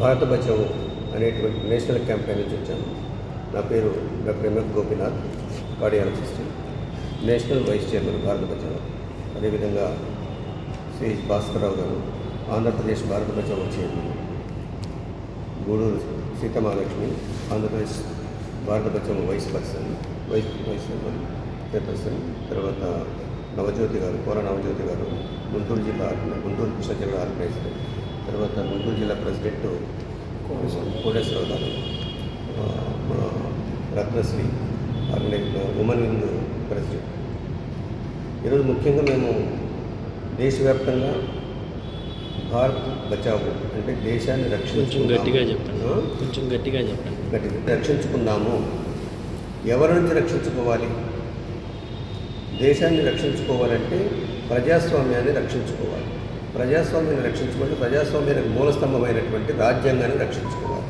భారత బచావో అనేటువంటి national campaign నుంచి వచ్చాను. నా పేరు doctor MF Gopinath cardiologist national vice chairman Bharat Bachao. అదేవిధంగా శ్రీ భాస్కర్రావు గారు Andhra Pradesh Bharat Bachao chairman. Gudur Seethamahalakshmi Andhra Pradesh Bharat Bachao vice person vice vice chairman chairperson తర్వాత నవజ్యోతి గారు కోర నవజ్యోతి గారు గుంటూరు జిల్లా గుంటూరు కృష్ణ జిల్లా ఆర్గనైజర్. తర్వాత గుంటూరు జిల్లా president Koteswararao garu Ratnasri organise women wing president. ఈరోజు ముఖ్యంగా మేము దేశవ్యాప్తంగా భారత్ బచావో అంటే దేశాన్ని రక్షించుకుందాము. గట్టిగా చెప్పండి? కొంచెం గట్టిగా చెప్పండి. గట్టిగా రక్షించుకుందాము. ఎవరి నుంచి రక్షించుకోవాలి? దేశాన్ని రక్షించుకోవాలంటే ప్రజాస్వామ్యాన్ని రక్షించుకోవాలి. ప్రజాస్వామ్యాన్ని రక్షించుకోండి. ప్రజాస్వామ్యానికి మూలస్తంభమైనటువంటి రాజ్యాంగాన్ని రక్షించుకోవాలి.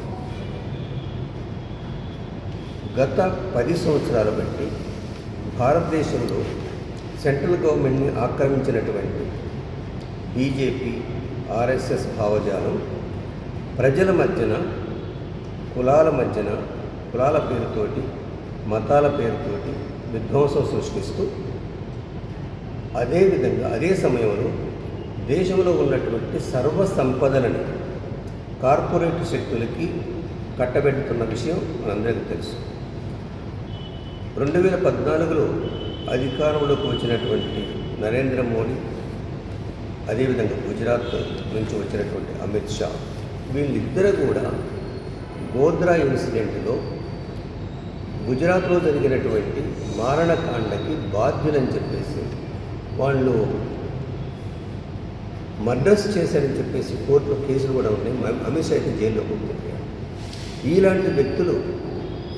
గత పది సంవత్సరాలు బట్టి భారతదేశంలో సెంట్రల్ గవర్నమెంట్ని ఆక్రమించినటువంటి బీజేపీ ఆర్ఎస్ఎస్ భావజాలం ప్రజల మధ్యన కులాల మధ్యన కులాల పేరుతోటి మతాల పేరుతోటి విధ్వంసం సృష్టిస్తూ అదేవిధంగా అదే సమయంలో దేశంలో ఉన్నటువంటి సర్వ సంపదలను కార్పొరేట్ శక్తులకి కట్టబెడుతున్న విషయం మనందరికీ తెలుసు. రెండు వేల పద్నాలుగులో అధికారంలోకి వచ్చినటువంటి నరేంద్ర మోడీ అదేవిధంగా గుజరాత్ నుంచి వచ్చినటువంటి అమిత్ షా వీళ్ళిద్దరూ కూడా గోద్రా ఇన్సిడెంట్లో గుజరాత్లో జరిగినటువంటి మారణకాండకి బాధ్యులని చెప్పేసి వాళ్ళు మర్డర్స్ చేశారని చెప్పేసి కోర్టులో కేసులు కూడా ఉన్నాయి. అమిత్ షా అయితే జైల్లో కూర్చుంటారు ఇలాంటి వ్యక్తులు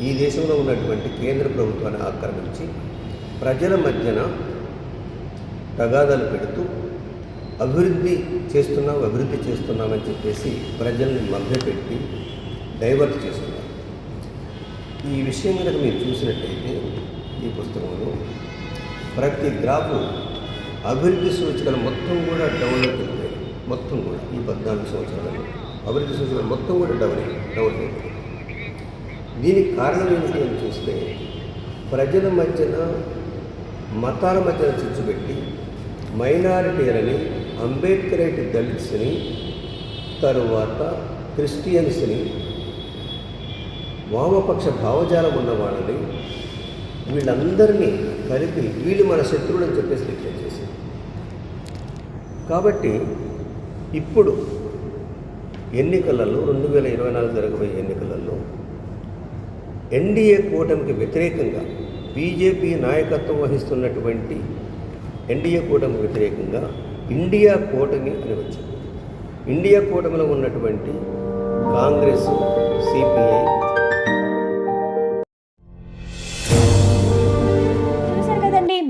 ఈ దేశంలో ఉన్నటువంటి కేంద్ర ప్రభుత్వాన్ని ఆక్రమించి ప్రజల మధ్యన తగాదాలు పెడుతూ అభివృద్ధి చేస్తున్నాం అభివృద్ధి చేస్తున్నామని చెప్పేసి ప్రజల్ని మభ్యపెట్టి డైవర్ట్ చేస్తున్నారు. ఈ విషయం కనుక మీరు చూసినట్టయితే ఈ పుస్తకంలో ప్రతి గ్రాఫు అభివృద్ధి సూచికలు మొత్తం కూడా డౌన్లోకి అవుతుంది మొత్తం కూడా ఈ పద్నాలుగు సంవత్సరాలలో. అభివృద్ధి సూచికలు మొత్తం కూడా డౌన్ డౌన్ అయిపోయాయి దీనికి కారణం ఏంటి అని చూస్తే ప్రజల మధ్యన మతాల మధ్యన చిచ్చుపెట్టి మైనారిటీలని అంబేద్కరేట్ దళిత్స్ని తరువాత క్రిస్టియన్స్ని వామపక్ష భావజాలం ఉన్న వాళ్ళని వీళ్ళందరినీ కలిపి వీళ్ళు మన శత్రువులు అని చెప్పేసి డిక్లేర్ కాబట్టి ఇప్పుడు ఎన్నికలలో రెండు వేల ఇరవై నాలుగు జరగబోయే ఎన్నికలలో ఎన్డీఏ కూటమికి వ్యతిరేకంగా బీజేపీ నాయకత్వం వహిస్తున్నటువంటి ఎన్డీఏ కూటమికి వ్యతిరేకంగా ఇండియా కూటమి అని వచ్చింది. ఇండియా కూటమిలో ఉన్నటువంటి కాంగ్రెస్ సిపి